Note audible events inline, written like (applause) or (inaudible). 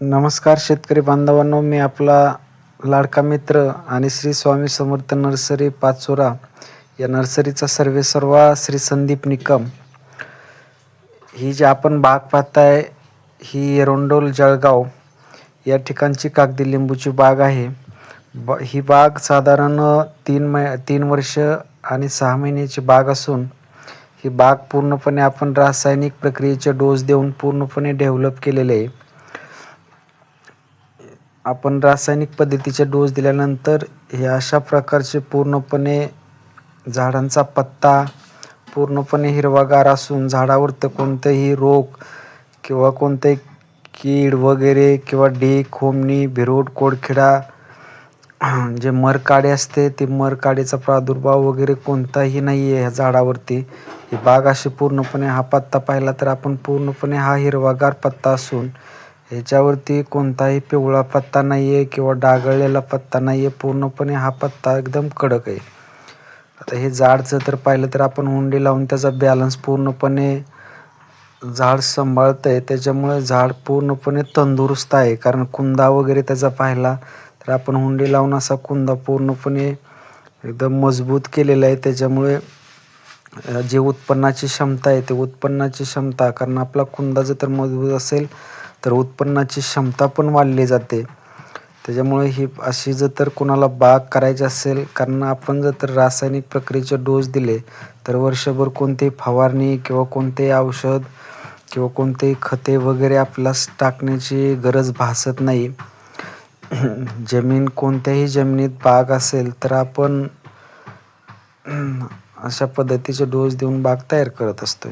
नमस्कार शेतकरी बांधवांनो मी आपला लाडका मित्र आणि श्री स्वामी समर्थ नर्सरी पाचोरा या नर्सरीचा सर्वे सर्वा श्री संदीप निकम. ही जी आपण बाग पाहताय ही एरोंडोल जळगाव या ठिकाणची कागदी लिंबूची बाग आहे. ब ही बाग साधारण तीन मै तीन वर्ष आणि सहा महिन्याची बाग असून ही बाग पूर्णपणे आपण रासायनिक प्रक्रियेचे डोस देऊन पूर्णपणे डेव्हलप केलेले आहे. आपण रासायनिक पद्धतीचे डोस दिल्यानंतर हे अशा प्रकारचे पूर्णपणे झाडांचा पत्ता पूर्णपणे हिरवागार असून झाडावर तर कोणतेही रोग किंवा कोणते कीड वगैरे किंवा डीक खोमणी भिरोड कोडखिडा (clears throat) जे मरकाडे असते ते मरकाडेचा प्रादुर्भाव वगैरे कोणताही नाही आहे ह्या झाडावरती. ही बाग अशी पूर्णपणे हा पत्ता पाहिला तर आपण पूर्णपणे हा हिरवागार पत्ता असून ह्याच्यावरती कोणताही पिवळा पत्ता नाही आहे किंवा डागळलेला पत्ता नाही आहे पूर्णपणे हा पत्ता एकदम कडक आहे. आता हे झाडचं तर पाहिलं तर आपण हुंडी लावून त्याचा बॅलन्स पूर्णपणे झाड सांभाळतं आहे त्याच्यामुळे झाड पूर्णपणे तंदुरुस्त आहे. कारण कुंदा वगैरे त्याचा पाहिला तर आपण हुंडी लावून असा कुंदा पूर्णपणे एकदम मजबूत केलेला आहे. त्याच्यामुळे जे उत्पन्नाची क्षमता आहे ते उत्पन्नाची क्षमता कारण आपला कुंदा जर तर मजबूत असेल तर उत्पन्नाची क्षमता पण वाढली जाते. त्याच्यामुळे ही अशी जर तर कोणाला बाग करायची असेल कारण आपण जर तर रासायनिक प्रक्रियेचे डोस दिले तर वर्षभर कोणतीही फवारणी किंवा कोणतेही औषध किंवा कोणतेही खते वगैरे आपल्यास टाकण्याची गरज भासत नाही. (clears throat) जमीन कोणत्याही जमिनीत बाग असेल तर आपण अशा पद्धतीचे डोस देऊन बाग तयार करत असतो